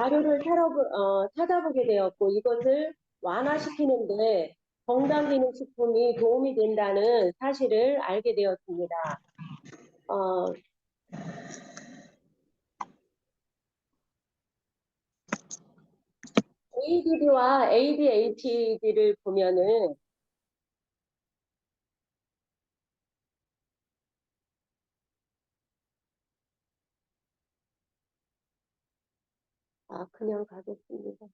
자료를 찾아보, 어, 찾아보게 되었고 이것을 완화시키는데 건강기능식품이 도움이 된다는 사실을 알게 되었습니다. 어, ADD와 ADHD를 보면은 아, 그냥 가겠습니다.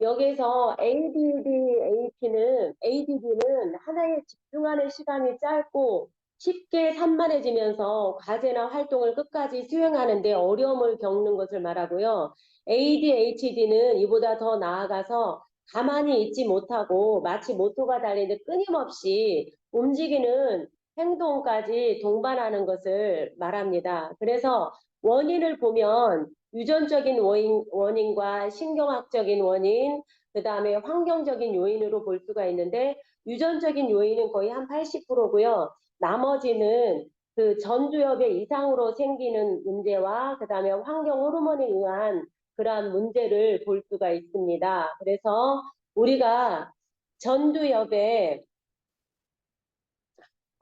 여기서 ADDH는, ADD는 하나에 집중하는 시간이 짧고 쉽게 산만해지면서 과제나 활동을 끝까지 수행하는데 어려움을 겪는 것을 말하고요. ADHD는 이보다 더 나아가서 가만히 있지 못하고 마치 모토가 달리듯 끊임없이 움직이는 행동까지 동반하는 것을 말합니다. 그래서 원인을 보면 유전적인 원인, 원인과 신경학적인 원인, 그 다음에 환경적인 요인으로 볼 수가 있는데 유전적인 요인은 거의 한 80%고요. 나머지는 그 전두엽의 이상으로 생기는 문제와 그 다음에 환경 호르몬에 의한 그러한 문제를 볼 수가 있습니다. 그래서 우리가 전두엽에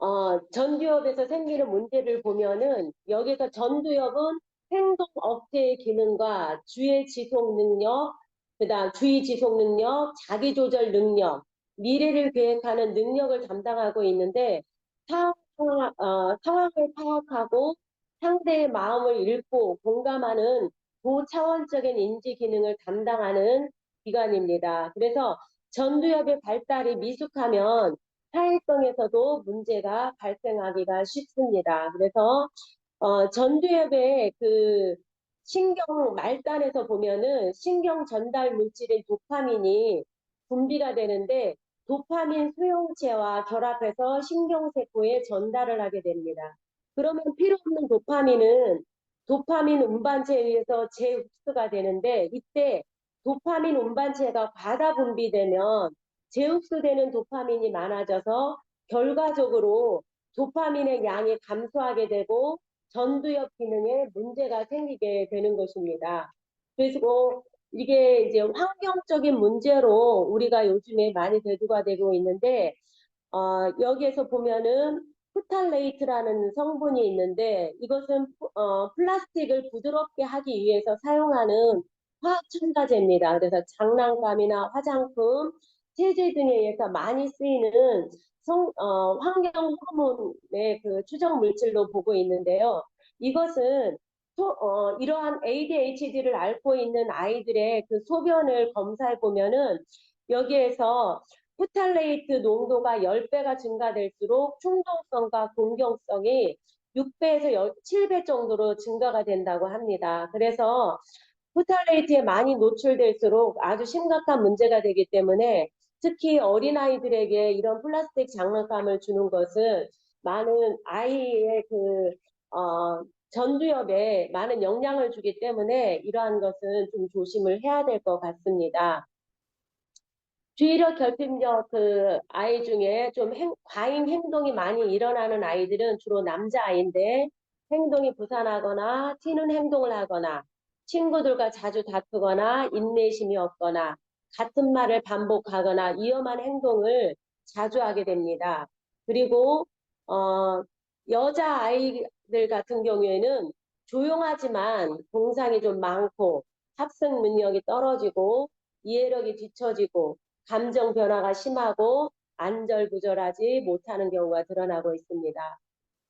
어, 전두엽에서 생기는 문제를 보면은 여기서 전두엽은 행동 억제 기능과 주의 지속 능력, 그다음 주의 지속 능력, 자기 조절 능력, 미래를 계획하는 능력을 담당하고 있는데 상황, 어, 상황을 파악하고 상대의 마음을 읽고 공감하는 고차원적인 인지 기능을 담당하는 기관입니다. 그래서 전두엽의 발달이 미숙하면 사회성에서도 문제가 발생하기가 쉽습니다. 그래서 어, 전두엽의 그 신경 말단에서 보면은 신경 전달 물질인 도파민이 분비가 되는데 도파민 수용체와 결합해서 신경세포에 전달을 하게 됩니다. 그러면 필요 없는 도파민은 도파민 운반체에 의해서 재흡수가 되는데 이때 도파민 운반체가 과다 분비되면 재흡수되는 도파민이 많아져서 결과적으로 도파민의 양이 감소하게 되고 전두엽 기능에 문제가 생기게 되는 것입니다. 그래서 이게 이제 환경적인 문제로 우리가 요즘에 많이 대두가 되고 있는데 어, 여기에서 보면은 프탈레이트라는 성분이 있는데 이것은 어, 플라스틱을 부드럽게 하기 위해서 사용하는 화학 첨가제입니다. 그래서 장난감이나 화장품, 세제 등에 의해서 많이 쓰이는 성, 어, 환경 호르몬의 그 추정 물질로 보고 있는데요. 이것은 소, 어, 이러한 ADHD를 앓고 있는 아이들의 그 소변을 검사해 보면은 여기에서 후탈레이트 농도가 10배가 증가될수록 충동성과 공격성이 6배에서 7배 정도로 증가가 된다고 합니다. 그래서 후탈레이트에 많이 노출될수록 아주 심각한 문제가 되기 때문에 특히 어린아이들에게 이런 플라스틱 장난감을 주는 것은 많은 아이의 그, 어, 전두엽에 많은 영향을 주기 때문에 이러한 것은 좀 조심을 해야 될 것 같습니다. 주의력 결핍력 그 아이 중에 좀 행, 과잉 행동이 많이 일어나는 아이들은 주로 남자아이인데 행동이 부산하거나 튀는 행동을 하거나 친구들과 자주 다투거나 인내심이 없거나 같은 말을 반복하거나 위험한 행동을 자주 하게 됩니다. 그리고 어, 여자 아이들 같은 경우에는 조용하지만 동상이 좀 많고 학습 능력이 떨어지고 이해력이 뒤처지고 감정 변화가 심하고 안절부절하지 못하는 경우가 드러나고 있습니다.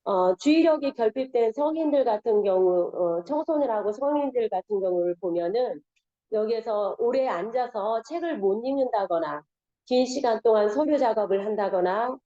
어, 주의력이 결핍된 성인들 같은 경우, 어, 청소년하고 성인들 같은 경우를 보면은 여기에서 오래 앉아서 책을 못 읽는다거나 긴 시간 동안 서류 작업을 한다거나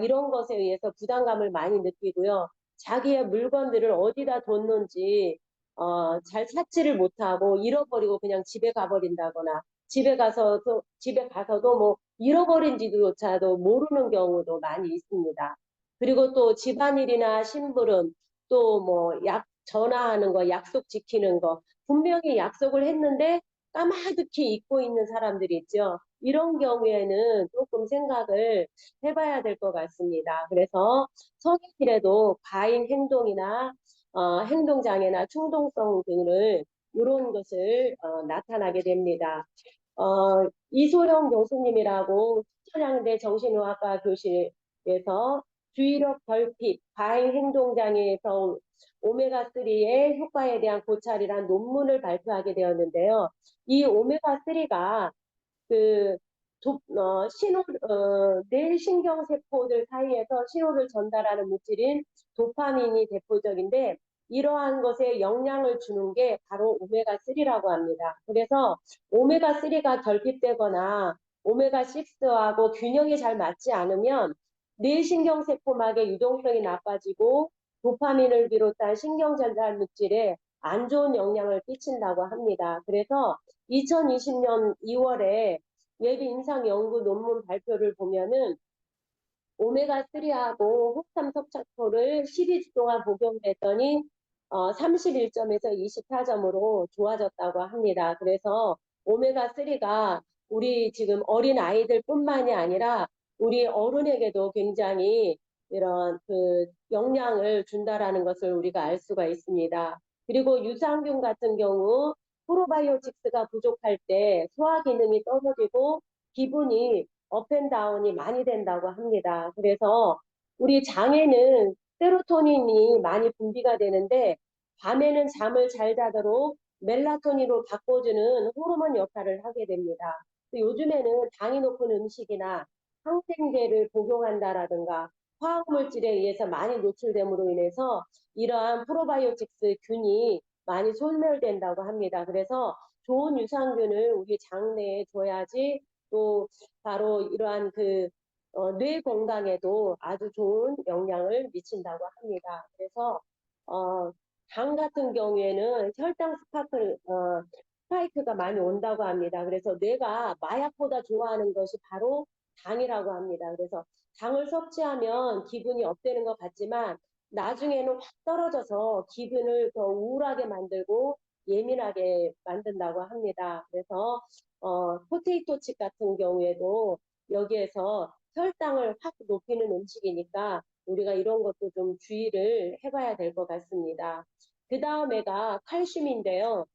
이런 것에 의해서 부담감을 많이 느끼고요. 자기의 물건들을 어디다 뒀는지 어, 잘 찾지를 못하고 잃어버리고 그냥 집에 가버린다거나 집에 가서도 집에 가서도 뭐 잃어버린지조차도 모르는 경우도 많이 있습니다. 그리고 또 집안일이나 심부름 또 뭐 약 전화하는 거 약속 지키는 거 분명히 약속을 했는데 까마득히 잊고 있는 사람들이 있죠. 이런 경우에는 조금 생각을 해봐야 될 것 같습니다. 그래서 성인들에도 과잉 행동이나 어, 행동장애나 충동성 등을 이런 것을 어, 나타나게 됩니다. 어, 이소영 교수님이라고 수천양대 정신의학과 교실에서 주의력 결핍, 과잉 행동장애에서 오메가3의 효과에 대한 고찰이란 논문을 발표하게 되었는데요. 이 오메가3가 그 도, 어, 신호, 어, 뇌신경세포들 사이에서 신호를 전달하는 물질인 도파민이 대표적인데 이러한 것에 영향을 주는 게 바로 오메가3라고 합니다. 그래서 오메가3가 결핍되거나 오메가6하고 균형이 잘 맞지 않으면 뇌신경세포막의 유동성이 나빠지고 도파민을 비롯한 신경전달 물질에 안 좋은 영향을 끼친다고 합니다. 그래서 2020년 2월에 웹 임상 연구 논문 발표를 보면은 오메가3하고 혹삼 섭착토를 12주 동안 복용했더니 어, 31점에서 24점으로 좋아졌다고 합니다. 그래서 오메가3가 우리 지금 어린 아이들 뿐만이 아니라 우리 어른에게도 굉장히 이런 그 영향을 준다라는 것을 우리가 알 수가 있습니다. 그리고 유산균 같은 경우 프로바이오틱스가 부족할 때 소화 기능이 떨어지고 기분이 업앤다운이 많이 된다고 합니다. 그래서 우리 장에는 세로토닌이 많이 분비가 되는데 밤에는 잠을 잘 자도록 멜라토닌으로 바꿔주는 호르몬 역할을 하게 됩니다. 요즘에는 당이 높은 음식이나 항생제를 복용한다라든가 화학물질에 의해서 많이 노출됨으로 인해서 이러한 프로바이오틱스 균이 많이 소멸된다고 합니다. 그래서 좋은 유산균을 우리 장내에 줘야지 또 바로 이러한 그 어, 뇌 건강에도 아주 좋은 영향을 미친다고 합니다. 그래서 어, 당 같은 경우에는 혈당 스파크, 어, 스파이크가 많이 온다고 합니다. 그래서 뇌가 마약보다 좋아하는 것이 바로 당이라고 합니다. 그래서 당을 섭취하면 기분이 업되는 것 같지만 나중에는 확 떨어져서 기분을 더 우울하게 만들고 예민하게 만든다고 합니다. 그래서 어, 포테이토 칩 같은 경우에도 여기에서 혈당을 확 높이는 음식이니까 우리가 이런 것도 좀 주의를 해봐야 될 것 같습니다. 그 다음에가 칼슘인데요.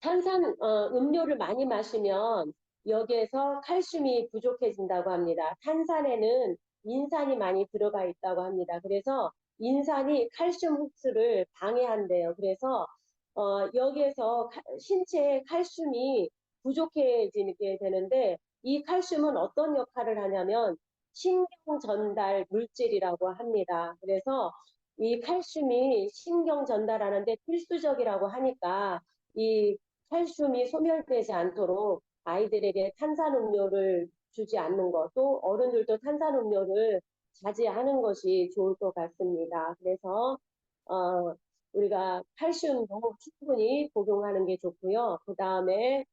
탄산 어, 음료를 많이 마시면 여기에서 칼슘이 부족해진다고 합니다. 탄산에는 인산이 많이 들어가 있다고 합니다. 그래서 인산이 칼슘 흡수를 방해한대요. 그래서 어, 여기에서 카, 신체에 칼슘이 부족해지게 되는데 이 칼슘은 어떤 역할을 하냐면 신경 전달 물질이라고 합니다. 그래서 이 칼슘이 신경 전달하는데 필수적이라고 하니까 이 칼슘이 소멸되지 않도록 아이들에게 탄산음료를 주지 않는 것도 어른들도 탄산음료를 자제하는 것이 좋을 것 같습니다. 그래서 어, 우리가 칼슘도 충분히 복용하는 게 좋고요. 그 다음에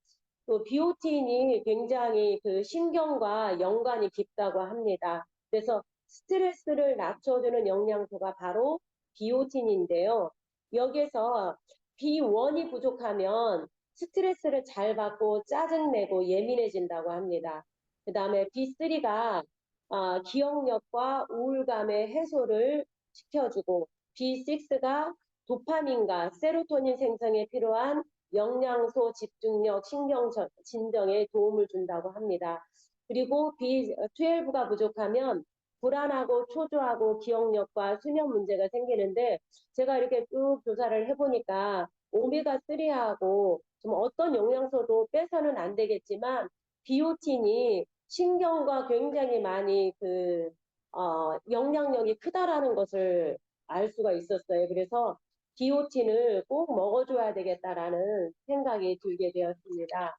또 비오틴이 굉장히 그 신경과 연관이 깊다고 합니다. 그래서 스트레스를 낮춰주는 영양소가 바로 비오틴인데요. 여기서 B1이 부족하면 스트레스를 잘 받고 짜증내고 예민해진다고 합니다. 그 다음에 B3가 어, 기억력과 우울감의 해소를 시켜주고 B6가 도파민과 세로토닌 생성에 필요한 영양소 집중력, 신경 진정에 도움을 준다고 합니다. 그리고 B12가 부족하면 불안하고 초조하고 기억력과 수면 문제가 생기는데 제가 이렇게 쭉 조사를 해보니까 오메가3하고 좀 어떤 영양소도 빼서는 안 되겠지만 비오틴이 신경과 굉장히 많이 그 어, 영향력이 크다라는 것을 알 수가 있었어요. 그래서 비오틴을 꼭 먹어줘야 되겠다라는 생각이 들게 되었습니다.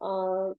어,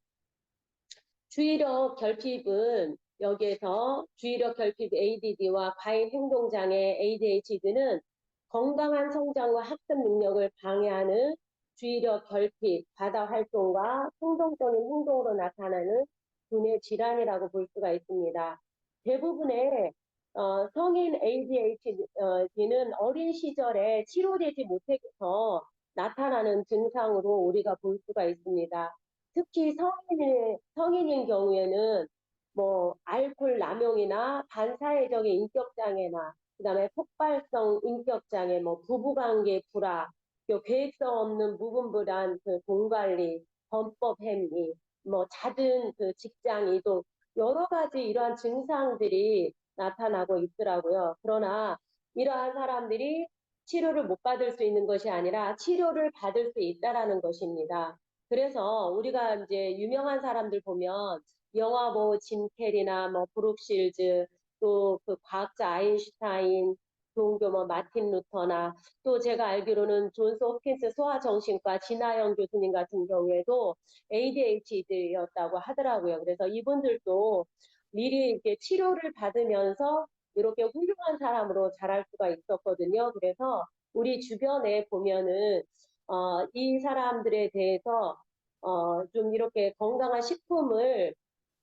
주의력 결핍은 여기에서 주의력 결핍 ADD와 과잉 행동장애 ADHD는 건강한 성장과 학습 능력을 방해하는 주의력 결핍, 바다 활동과 충동적인 행동으로 나타나는 두뇌 질환이라고 볼 수가 있습니다. 대부분의 어, 성인 ADHD는 어린 시절에 치료되지 못해서 나타나는 증상으로 우리가 볼 수가 있습니다. 특히 성인의, 성인인 경우에는 뭐 알코올 남용이나 반사회적인 인격 장애나 그다음에 폭발성 인격 장애, 뭐 부부관계 불화, 또 계획성 없는 무분별한 그 돈관리, 범법 행위, 뭐 잦은 그 직장 이동 여러 가지 이러한 증상들이 나타나고 있더라고요. 그러나 이러한 사람들이 치료를 못 받을 수 있는 것이 아니라 치료를 받을 수 있다라는 것입니다. 그래서 우리가 이제 유명한 사람들 보면 영화 뭐 짐 캐리나 뭐 브룩실즈 또 그 과학자 아인슈타인 종교 뭐 마틴 루터나 또 제가 알기로는 존스 홉킨스 소아정신과 진아영 교수님 같은 경우에도 ADHD였다고 하더라고요. 그래서 이분들도 미리 이렇게 치료를 받으면서 이렇게 훌륭한 사람으로 자랄 수가 있었거든요. 그래서 우리 주변에 보면은 어, 이 사람들에 대해서 어, 좀 이렇게 건강한 식품을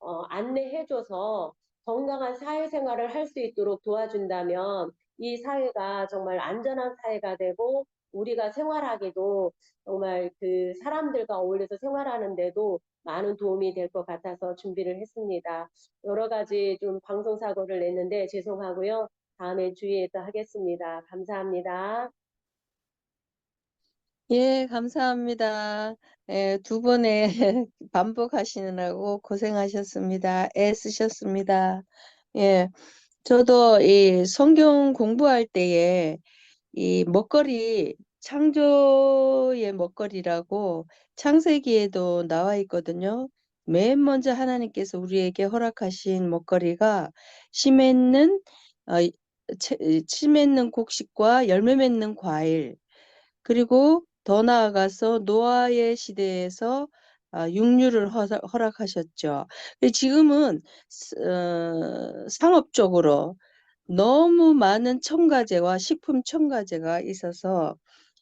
어, 안내해줘서 건강한 사회생활을 할 수 있도록 도와준다면 이 사회가 정말 안전한 사회가 되고 우리가 생활하기도 정말 그 사람들과 어울려서 생활하는데도 많은 도움이 될 것 같아서 준비를 했습니다. 여러 가지 좀 방송 사고를 냈는데 죄송하고요. 다음에 주의해서 하겠습니다. 감사합니다. 예, 감사합니다. 예, 두 번에 반복하시느라고 고생하셨습니다. 애쓰셨습니다. 예, 저도 이 성경 공부할 때에 이 먹거리, 창조의 먹거리라고 창세기에도 나와 있거든요. 맨 먼저 하나님께서 우리에게 허락하신 먹거리가 씨 맺는, 어, 씨 맺는 곡식과 열매 맺는 과일, 그리고 더 나아가서 노아의 시대에서 아, 육류를 허- 허락하셨죠. 지금은 스- 어, 상업적으로 너무 많은 첨가제와 식품 첨가제가 있어서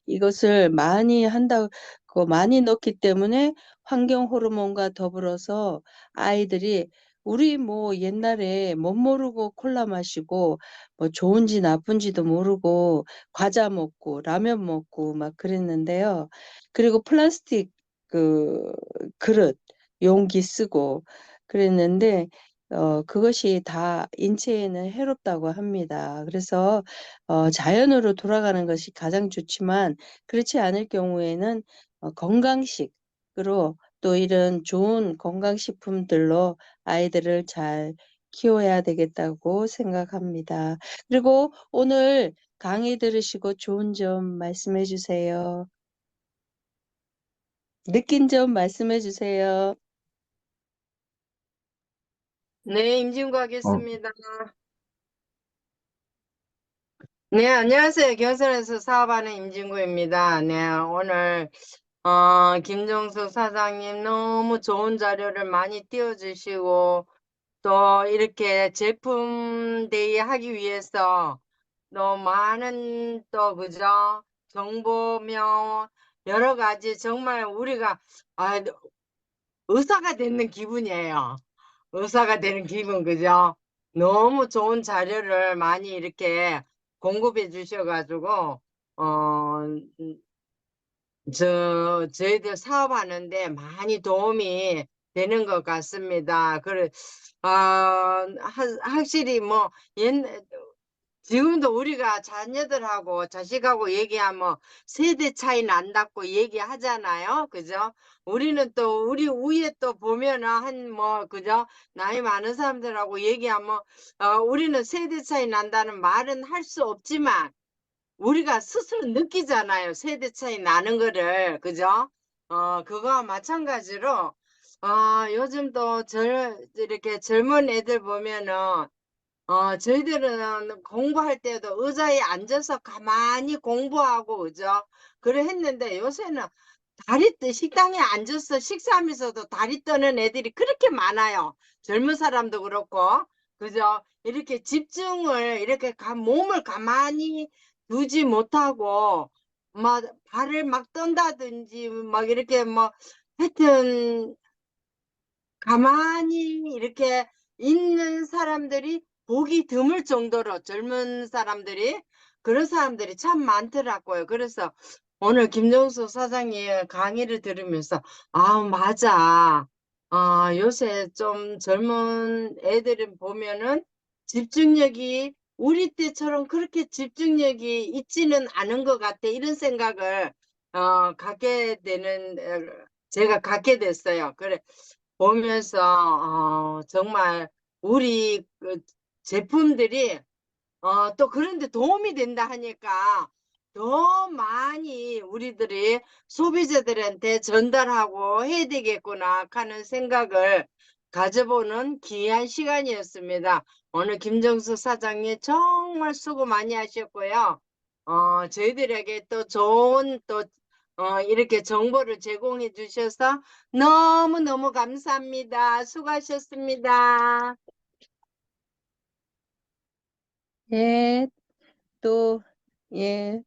이것을 많이 한다고 많이 넣기 때문에 환경 호르몬과 더불어서 아이들이 우리 뭐 옛날에 못 모르고 콜라 마시고 뭐 좋은지 나쁜지도 모르고 과자 먹고 라면 먹고 막 그랬는데요. 그리고 플라스틱 그 그릇 용기 쓰고 그랬는데 어, 그것이 다 인체에는 해롭다고 합니다. 그래서 어, 자연으로 돌아가는 것이 가장 좋지만 그렇지 않을 경우에는 어, 건강식으로 또 이런 좋은 건강식품들로 아이들을 잘 키워야 되겠다고 생각합니다. 그리고 오늘 강의 들으시고 좋은 점 말씀해 주세요. 느낀 점 말씀해 주세요. 네, 임진구 하겠습니다. 네, 안녕하세요. 경선에서 사업하는 임진구입니다. 네, 오늘 어, 김정숙 사장님 너무 좋은 자료를 많이 띄워주시고 또 이렇게 제품 데이 하기 위해서 또 많은 또 그죠? 정보며 여러 가지 정말 우리가 아, 의사가 되는 기분이에요. 의사가 되는 기분, 그죠? 너무 좋은 자료를 많이 이렇게 공급해 주셔가지고, 어, 음, 저, 저희들 사업하는데 많이 도움이 되는 것 같습니다. 그래, 아, 하- 확실히 뭐, 옛날, 지금도 우리가 자녀들하고 자식하고 얘기하면 세대 차이 난다고 얘기하잖아요. 그죠? 우리는 또 우리 위에 또 보면은 한 뭐 그죠? 나이 많은 사람들하고 얘기하면 어 우리는 세대 차이 난다는 말은 할 수 없지만 우리가 스스로 느끼잖아요. 세대 차이 나는 거를. 그죠? 어 그거와 마찬가지로 어 요즘 또 절 이렇게 젊은 애들 보면은 어, 저희들은 공부할 때도 의자에 앉아서 가만히 공부하고, 그죠? 그래 했는데 요새는 다리 떠, 식당에 앉아서 식사하면서도 다리 떠는 애들이 그렇게 많아요. 젊은 사람도 그렇고, 그죠? 이렇게 집중을, 이렇게 가, 몸을 가만히 두지 못하고, 막 발을 막 떤다든지, 막 이렇게 뭐, 하여튼, 가만히 이렇게 있는 사람들이 보기 드물 정도로 젊은 사람들이 그런 사람들이 참 많더라고요. 그래서 오늘 김정수 사장님 강의를 들으면서, 아, 맞아. 아, 요새 좀 젊은 애들을 보면은 집중력이 우리 때처럼 그렇게 집중력이 있지는 않은 것 같아. 이런 생각을, 어, 갖게 되는, 어, 제가 갖게 됐어요. 그래, 보면서, 어, 정말 우리 그 제품들이, 어, 또 그런데 도움이 된다 하니까 더 많이 우리들이 소비자들한테 전달하고 해야 되겠구나 하는 생각을 가져보는 귀한 시간이었습니다. 오늘 김정수 사장님 정말 수고 많이 하셨고요. 어, 저희들에게 또 좋은 또 어, 이렇게 정보를 제공해 주셔서 너무너무 감사합니다. 수고하셨습니다. 예, 또, 예,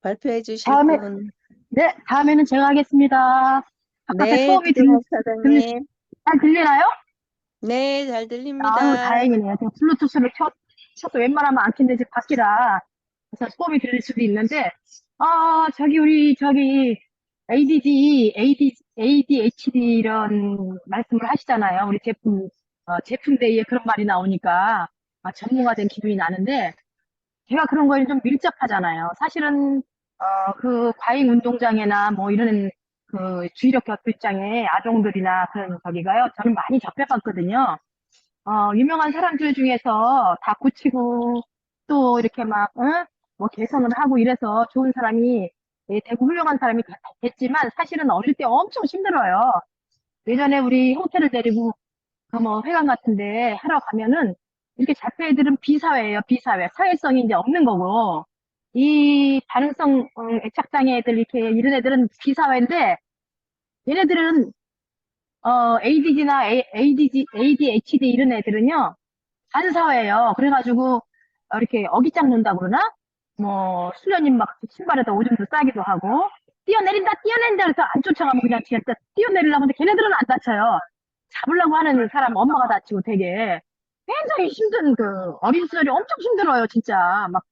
발표해 주실 다음에- 분. 네, 다음에는 제가 하겠습니다. 바깥에 네, 수업이 들, 김정욱 사장님. 잘 들리나요? 네, 잘 들립니다. 아우, 다행이네요. 제가 블루투스를 켜, 켜서 웬만하면 안 켰는데 지금 밖이라 그래서 수업이 들릴 수도 있는데, 아, 저기, 우리, 저기, ADD, AD, ADHD 이런 말씀을 하시잖아요. 우리 제품, 어, 제품 대회에 그런 말이 나오니까, 아, 전문가 된 기분이 나는데, 제가 그런 거에 좀 밀접하잖아요. 사실은, 어, 그 과잉 운동장애나 뭐 이런 그 주의력 결핍장애 아동들이나 그런 저기가요. 저는 많이 접해봤거든요. 어, 유명한 사람들 중에서 다 고치고 또 이렇게 막, 응? 뭐 개선을 하고 이래서 좋은 사람이 예, 되고 훌륭한 사람이 되- 됐지만 사실은 어릴 때 엄청 힘들어요. 예전에 우리 형태를 데리고 그 뭐 회관 같은데 하러 가면은 이렇게 잡혀 애들은 비사회예요, 비사회. 사회성이 이제 없는 거고 이 반응성 음, 애착장애 애들 이렇게 이런 애들은 비사회인데 얘네들은 어 ADD나 ADD, ADHD 이런 애들은요 반사회예요. 그래가지고 어, 이렇게 어깃장 논다 그러나 뭐 수련님 막 신발에다 오줌도 싸기도 하고 뛰어내린다 뛰어낸다 그래서 안 쫓아가면 그냥 진짜 뛰어내리려고 하는데 걔네들은 안 다쳐요. 잡으려고 하는 사람 엄마가 다치고 되게 굉장히 힘든 그 어린 시절이 엄청 힘들어요 진짜. 막,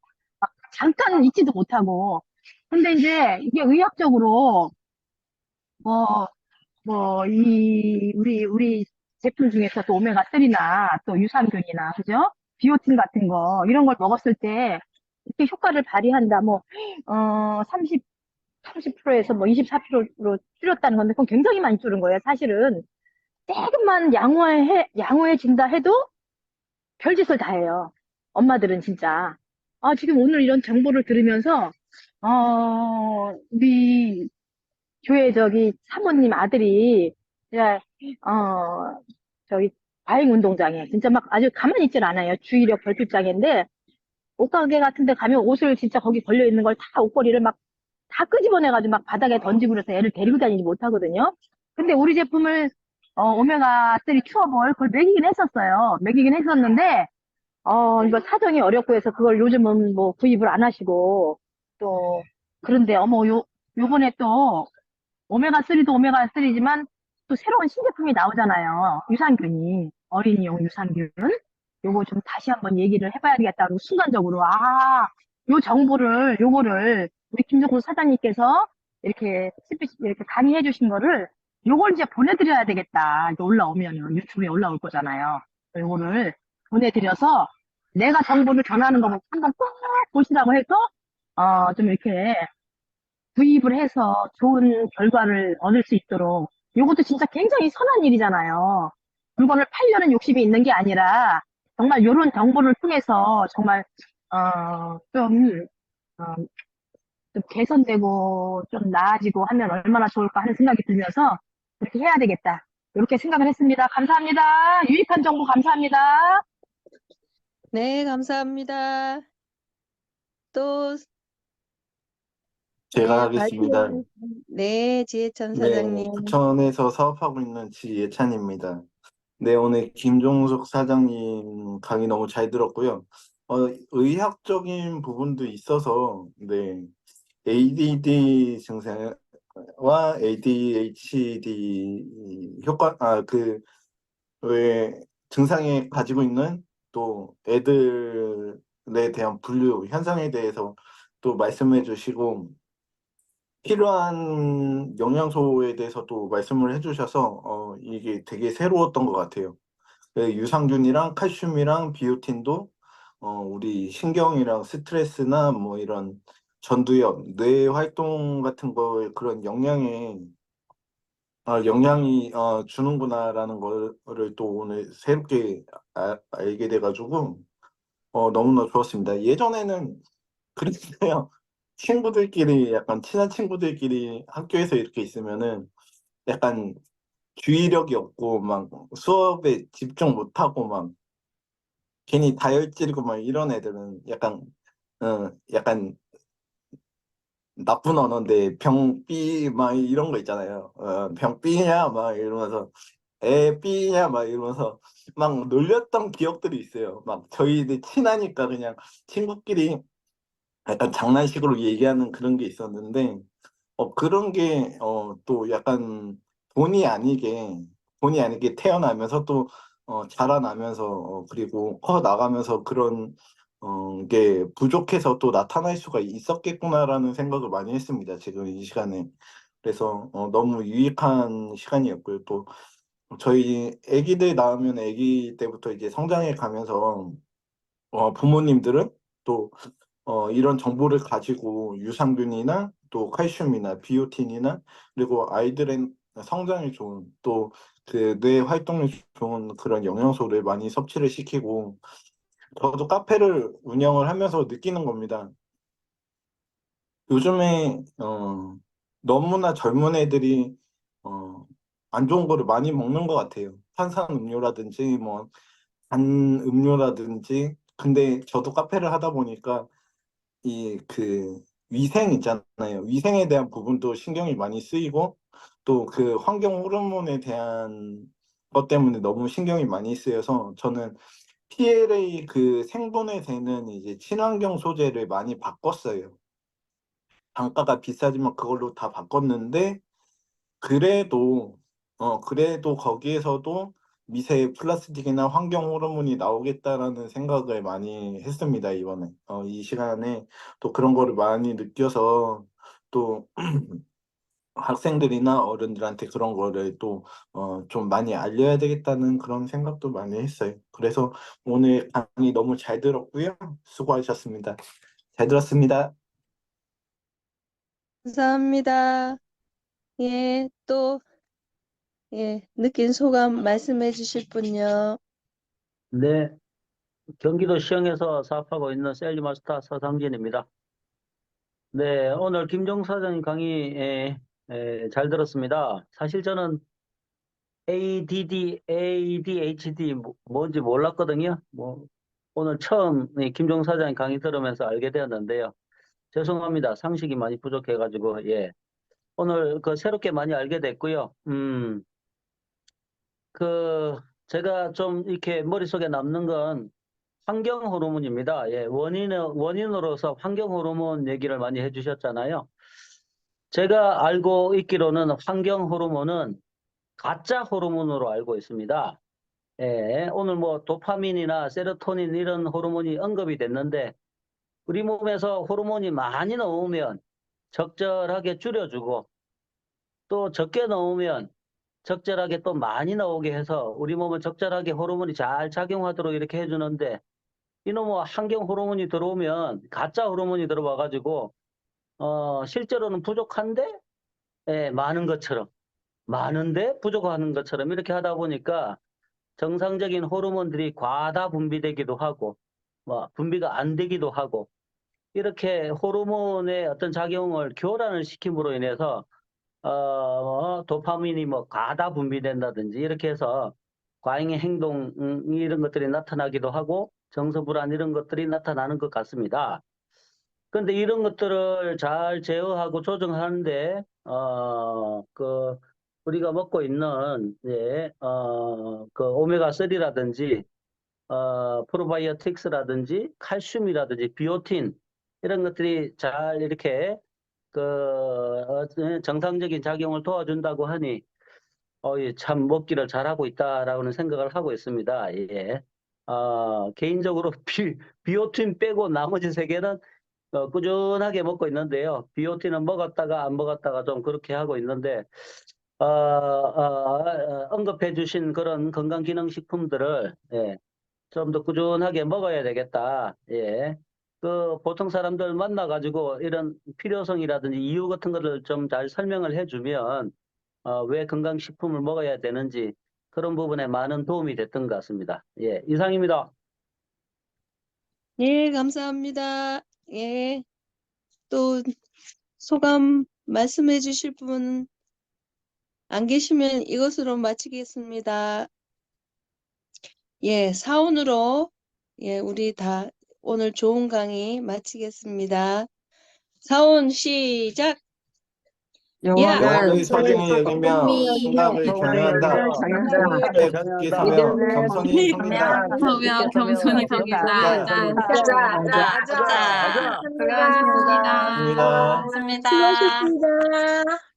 막 잠깐 있지도 못하고. 근데 이제 이게 의학적으로 뭐 뭐 이 우리 우리 제품 중에서 또 오메가 3나 또 유산균이나 그죠? 비오틴 같은 거 이런 걸 먹었을 때 이렇게 효과를 발휘한다. 뭐 어 30, 30%에서 뭐 24%로 줄였다는 건데 그건 굉장히 많이 줄은 거예요 사실은. 조금만 양호해 양호해진다 해도 별짓을 다 해요. 엄마들은 진짜. 아 지금 오늘 이런 정보를 들으면서 어 우리 교회 저기 사모님 아들이 야, 어 저기 과잉 운동장애 진짜 막 아주 가만히 있질 않아요. 주의력 결핍장애인데 옷가게 같은 데 가면 옷을 진짜 거기 걸려 있는 걸 다 옷걸이를 막 다 끄집어내가지고 막 바닥에 던지고 그래서 애를 데리고 다니지 못하거든요. 근데 우리 제품을 어, 오메가3 큐어볼 그걸 먹이긴 했었어요 먹이긴 했었는데 어 이거 사정이 어렵고 해서 그걸 요즘은 뭐 구입을 안 하시고 또 그런데 어머 요 요번에 또 오메가3도 오메가3지만 또 새로운 신제품이 나오잖아요. 유산균이. 어린이용 유산균. 요거 좀 다시 한번 얘기를 해봐야 되겠다고 순간적으로, 아, 요 정보를, 요거를 우리 김정구 사장님께서 이렇게, 스피치- 이렇게 강의해 주신 거를 요걸 이제 보내드려야 되겠다. 이제 올라오면은 유튜브에 올라올 거잖아요. 요거를 보내드려서 내가 정보를 전하는 거 한번 꼭 보시라고 해서, 어, 좀 이렇게 구입을 해서 좋은 결과를 얻을 수 있도록 이것도 진짜 굉장히 선한 일이잖아요. 물건을 팔려는 욕심이 있는 게 아니라 정말 이런 정보를 통해서 정말 어, 좀, 어, 좀 개선되고 좀 나아지고 하면 얼마나 좋을까 하는 생각이 들면서 그렇게 해야 되겠다. 이렇게 생각을 했습니다. 감사합니다. 유익한 정보 감사합니다. 네, 감사합니다. 또, 제가 네, 하겠습니다. 발표- 네, 지혜찬 네, 사장님. 부천에서 사업하고 있는 지예찬입니다. 네, 오늘 김종석 사장님 강의 너무 잘 들었고요. 어, 의학적인 부분도 있어서, 네, ADD 증상 과 ADHD 효과, 아, 그, 왜 증상에 가지고 있는 또 애들에 대한 분류 현상에 대해서 또 말씀해 주시고 필요한 영양소에 대해서 또 말씀을 해주셔서 어, 이게 되게 새로웠던 것 같아요. 그 유산균이랑 칼슘이랑 비오틴도 어, 우리 신경이랑 스트레스나 뭐 이런 전두엽, 뇌 활동 같은 거 그런 영향에 아, 영향이 어, 주는구나라는 거를 또 오늘 새롭게 아- 알게 돼가지고 어, 너무나 좋았습니다. 예전에는 그랬어요. 친구들끼리 약간 친한 친구들끼리 학교에서 이렇게 있으면은 약간 주의력이 없고 막 수업에 집중 못하고 막 괜히 다혈질이고 막 이런 애들은 약간 어 약간 나쁜 언어인데 병삐 막 이런 거 있잖아요. 어, 병삐냐 막 이러면서 애 삐냐 막 이러면서 막 놀렸던 기억들이 있어요. 막 저희들 친하니까 그냥 친구끼리 약간 장난식으로 얘기하는 그런 게 있었는데 어 그런 게 어 또 약간 본의 아니게 본의 아니게 태어나면서 또 어 자라나면서 어 그리고 커 나가면서 그런 어 게 부족해서 또 나타날 수가 있었겠구나라는 생각을 많이 했습니다. 지금 이 시간에. 그래서 어 너무 유익한 시간이었고요. 또 저희 아기들 낳으면 아기 때부터 이제 성장해 가면서 어 부모님들은 또 어, 이런 정보를 가지고 유산균이나 또 칼슘이나 비오틴이나 그리고 아이들의 성장에 좋은 또 그 뇌 활동에 좋은 그런 영양소를 많이 섭취를 시키고 저도 카페를 운영을 하면서 느끼는 겁니다. 요즘에 어, 너무나 젊은 애들이 어, 안 좋은 거를 많이 먹는 것 같아요. 탄산 음료라든지 뭐 단 음료라든지 근데 저도 카페를 하다 보니까 이 그 위생 있잖아요. 위생에 대한 부분도 신경이 많이 쓰이고 또 그 환경 호르몬에 대한 것 때문에 너무 신경이 많이 쓰여서 저는 PLA 그 생분해 되는 이제 친환경 소재를 많이 바꿨어요. 단가가 비싸지만 그걸로 다 바꿨는데 그래도 어 그래도 거기에서도 미세 플라스틱이나 환경 호르몬이 나오겠다라는 생각을 많이 했습니다, 이번에. 어, 이 시간에 또 그런 거를 많이 느껴서 또 학생들이나 어른들한테 그런 거를 또 어, 좀 많이 알려야 되겠다는 그런 생각도 많이 했어요. 그래서 오늘 강의 너무 잘 들었고요. 수고하셨습니다. 잘 들었습니다. 감사합니다. 예, 또, 예, 느낀 소감 말씀해 주실 분요. 네, 경기도 시흥에서 사업하고 있는 셀리마스터 서상진입니다. 네, 오늘 김종 사장님 강의 에, 에, 잘 들었습니다. 사실 저는 ADD, ADHD 뭐- 뭔지 몰랐거든요. 뭐 오늘 처음 이 김종 사장님 강의 들으면서 알게 되었는데요. 죄송합니다. 상식이 많이 부족해가지고 예. 오늘 그 새롭게 많이 알게 됐고요. 음, 그 제가 좀 이렇게 머릿속에 남는 건 환경 호르몬입니다. 예, 원인, 원인으로서 환경 호르몬 얘기를 많이 해주셨잖아요. 제가 알고 있기로는 환경 호르몬은 가짜 호르몬으로 알고 있습니다. 예, 오늘 뭐 도파민이나 세로토닌 이런 호르몬이 언급이 됐는데 우리 몸에서 호르몬이 많이 나오면 적절하게 줄여주고 또 적게 나오면 적절하게 또 많이 나오게 해서 우리 몸은 적절하게 호르몬이 잘 작용하도록 이렇게 해주는데 이놈의 환경 호르몬이 들어오면 가짜 호르몬이 들어와 가지고 어 실제로는 부족한데 예, 많은 것처럼 많은데 부족한 것처럼 이렇게 하다 보니까 정상적인 호르몬들이 과다 분비되기도 하고 뭐 분비가 안 되기도 하고 이렇게 호르몬의 어떤 작용을 교란을 시킴으로 인해서 어, 도파민이 뭐 과다 분비된다든지 이렇게 해서 과잉의 행동 음, 이런 것들이 나타나기도 하고 정서 불안 이런 것들이 나타나는 것 같습니다. 그런데 이런 것들을 잘 제어하고 조정하는데 어, 그 우리가 먹고 있는 예, 어, 그 오메가 3라든지 어, 프로바이오틱스라든지 칼슘이라든지 비오틴 이런 것들이 잘 이렇게 그 어, 정상적인 작용을 도와준다고 하니 어, 예, 참 먹기를 잘하고 있다라고는 생각을 하고 있습니다. 예. 어, 개인적으로 비, 비오틴 빼고 나머지 세 개는 어, 꾸준하게 먹고 있는데요. BOT는 먹었다가 안 먹었다가 좀 그렇게 하고 있는데 어, 어, 어, 언급해 주신 그런 건강기능식품들을 예, 좀 더 꾸준하게 먹어야 되겠다. 예. 그 보통 사람들 만나 가지고 이런 필요성이라든지 이유 같은 거를 좀잘 설명을 해주면 어, 왜 건강식품을 먹어야 되는지 그런 부분에 많은 도움이 됐던 것 같습니다. 예, 이상입니다. 예, 감사합니다. 예. 또 소감 말씀해 주실 분 안 계시면 이것으로 마치겠습니다. 예, 사원으로 예, 우리 다 오늘 좋은 강의 마치겠습니다. 사원 시작. 영원의 소중히 여기며 생각을 경외한다. 경외한다. 믿음에 굳게 서며 겸손히 섬긴다. 서면 겸손히 자, 섬긴다. 자, 자, 자. 수고하셨습니다. 감사합니다. 고맙습니다. 수고하셨습니다.